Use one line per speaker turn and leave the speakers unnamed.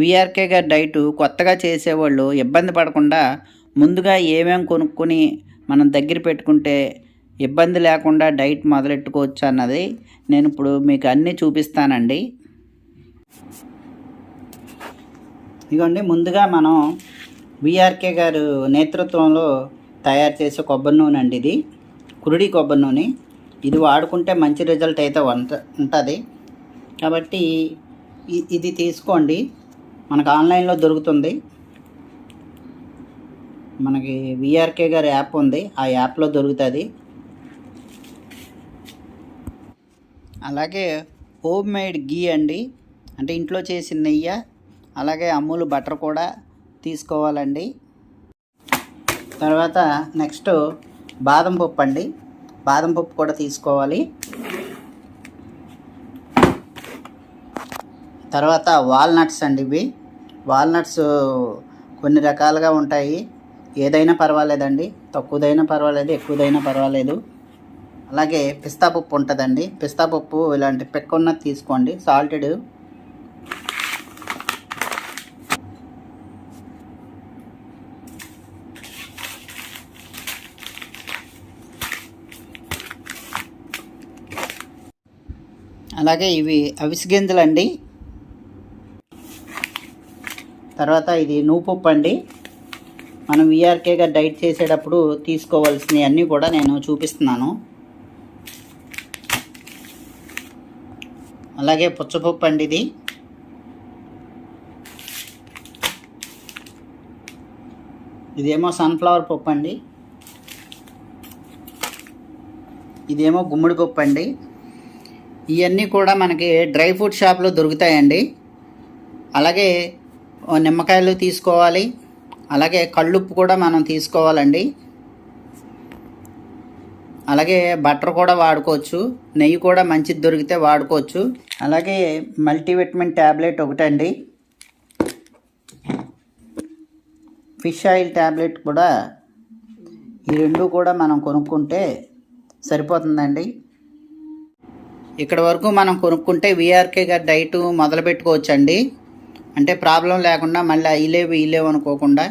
VRK గారి diet కొత్తగా చేసేవాళ్ళు ఇబ్బంది పడకుండా ముందుగా ఏమేం కొనుక్కొని మనం దగ్గర పెట్టుకుంటే ఇబ్బంది లేకుండా డైట్ మొదలెట్టుకోవచ్చు అన్నది నేను ఇప్పుడు మీకు అన్నీ చూపిస్తానండి. ఇదిగోండి ముందుగా మనం విఆర్కే గారు నేతృత్వంలో తయారు చేసే కొబ్బరి నూనె అండి ఇది. కురుడి కొబ్బరి నూనె. ఇది వాడుకుంటే మంచి రిజల్ట్ అయితే ఉంట ఉంటుంది. కాబట్టి ఇది తీసుకోండి. మనకు ఆన్లైన్లో దొరుకుతుంది. మనకి విఆర్కే గారి యాప్ ఉంది. ఆ యాప్లో దొరుకుతుంది. అలాగే హోమ్ మేడ్ గీ అండి. అంటే ఇంట్లో చేసిన నెయ్యి అలాగే అమూల్ బటర్ కూడా తీసుకోవాలండి. తర్వాత నెక్స్ట్ బాదం పప్పు అండి. బాదం పప్పు కూడా తీసుకోవాలి. తర్వాత వాల్నట్స్ అండి ఇవి. వాల్నట్స్ కొన్ని రకాలుగా ఉంటాయి. ఏదైనా పర్వాలేదండి. తక్కువదైనా పర్వాలేదు ఎక్కువదైనా పర్వాలేదు. అలాగే పిస్తా పప్పు ఉంటుందండి. పిస్తా పప్పు ఇలాంటి పెక్కున్నది తీసుకోండి. సాల్టెడ్. అలాగే ఇవి అవిసి గింజలండి. తర్వాత ఇది నూపప్పు అండి. మనం విఆర్కేగా డైట్ చేసేటప్పుడు తీసుకోవాల్సినవి అన్నీ కూడా నేను చూపిస్తున్నాను. అలాగే పుచ్చపప్పు అండి ఇది. ఇదేమో సన్ఫ్లవర్ పప్పు అండి. ఇదేమో గుమ్మడి పప్పు అండి. ఇవన్నీ కూడా మనకి డ్రై ఫ్రూట్ షాప్లో దొరుకుతాయండి. అలాగే నిమ్మకాయలు తీసుకోవాలి. అలాగే కళ్ళుప్పు కూడా మనం తీసుకోవాలండి. అలాగే బటర్ కూడా వాడుకోవచ్చు. నెయ్యి కూడా మంచిది దొరికితే వాడుకోవచ్చు. అలాగే మల్టీవిటమిన్ ట్యాబ్లెట్ ఒకటండి. ఫిష్ ఆయిల్ ట్యాబ్లెట్ కూడా ఈ రెండు కూడా మనం కొనుక్కుంటే సరిపోతుందండి. ఇక్కడ వరకు మనం కొనుక్కుంటే విఆర్కే గారి డైట్ మొదలు పెట్టుకోవచ్చండి అంటే ప్రాబ్లం లేకుండా మళ్ళీ ఇలేవు ఇలేవు అనుకోకుండా